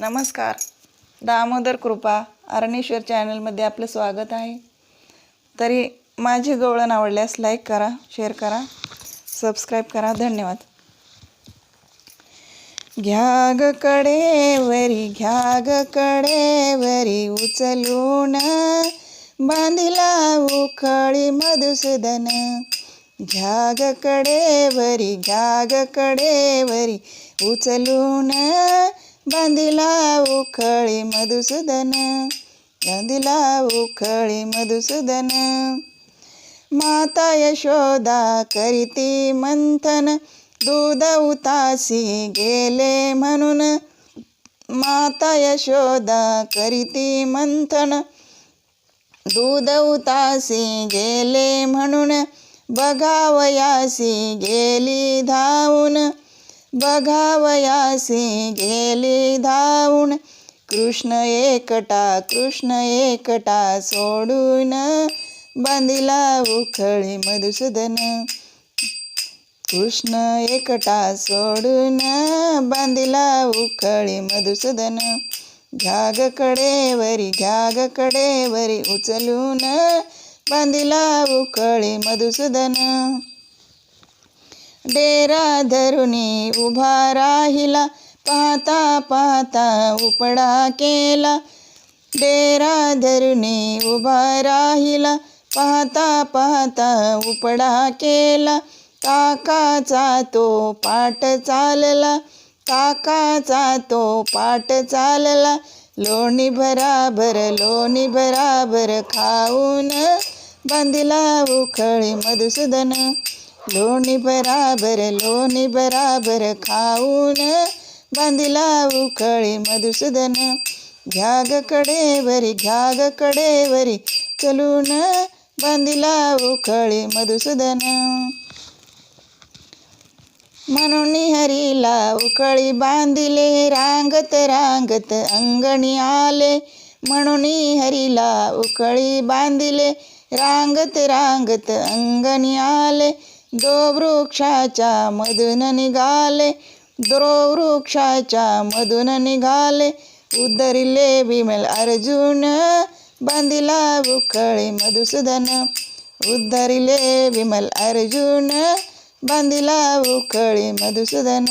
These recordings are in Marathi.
नमस्कार. दामोदर कृपा अरणेश्वर चॅनलमध्ये आपलं स्वागत आहे. तरी माझी गवळण आवडल्यास लाईक करा शेअर करा सबस्क्राईब करा. धन्यवाद. घ्या ग कडेवरी घ्या ग कडेवरी उचलून बांधिला उखळी मधुसूदन. घ्या ग कडेवरी घ्या ग कडेवरी उचलून बांधिला उखळी मधुसूदन बांधिला उखळी मधुसूदन. माता यशोदा करीती मंथन दूध उतासी गेले म्हणून. माता यशोदा करीती मंथन दूध उतासी गेले म्हणून. बघावयासी गेली धावून. बघावयासी गेली धावून. कृष्ण एकटा कृष्ण एकटा सोडून बांधिला उखळी मधुसूदन. कृष्ण एकटा सोडून बांधिला उखळी मधुसूदन. घ्याग कडेवरी घ्याग कडेवरी उचलून बांधिला उखळी मधुसूदन. डेरा धरुणी उभा राहिला पाहता पाहता उपडा केला. डेरा धरुणी उभा राहिला पाहता पाहता उपडा केला. काकाचा तो पाठ चालला काकाचा तो पाठ चालला. लोणी भराभर लोणी भराभर खाऊन बांधिला उखळी मधुसूदन. लोणी बराबर लोणी बराबर खाऊन बांधिला उखळी मधुसूदन. घ्याग कडेवरी घ्याग कडेवरी चलून बांधिला उखळी मधुसूदन. म्हणून हरीला उखळी बांधिले रांगत रांगत अंगणी आले. म्हणून हरीला उखळी बांधिले रांगत रांगत अंगणी आले. वृक्षाच्या मधून निघाले. द्रो वृक्षाच्या मधून निघाले. उद्धरिले विमल अर्जुन बांधिला उखळे मधुसूदन. उद्धरिले विमल अर्जुन बांधिला उखळे मधुसूदन.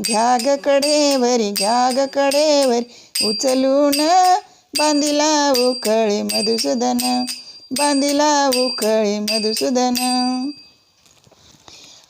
घ्याग कडेवरी घ्याग कडेवरी उचलून बांधिला उखळे मधुसूदन. बांधिला उखळी मधुसूदन.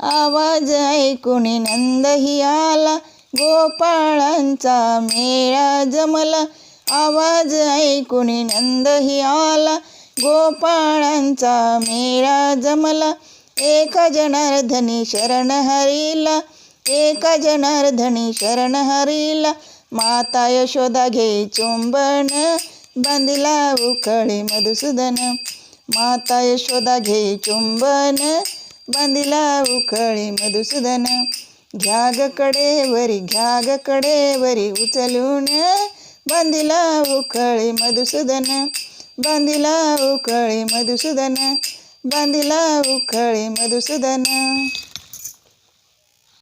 आवाज ऐकून नंदही आला. गोपाळांचा मेळा जमला. आवाज ऐकून नंदही आला. गोपाळांचा मेळा जमला. एका जनार्धनी शरण हरीला. एका जनार्धनी शरण हरीला. माता यशोदा घे चुंबन. बांधिला उखळी मधुसूदन. माता यशोदा घे चुंबन. बांधिला उखळी मधुसूदन. घ्याग कडेवरी घ्याग कडेवरी उचलून बांधिला उखळी मधुसूदन. बांधिला उखळी मधुसूदन बांधिला उखळी मधुसूदन.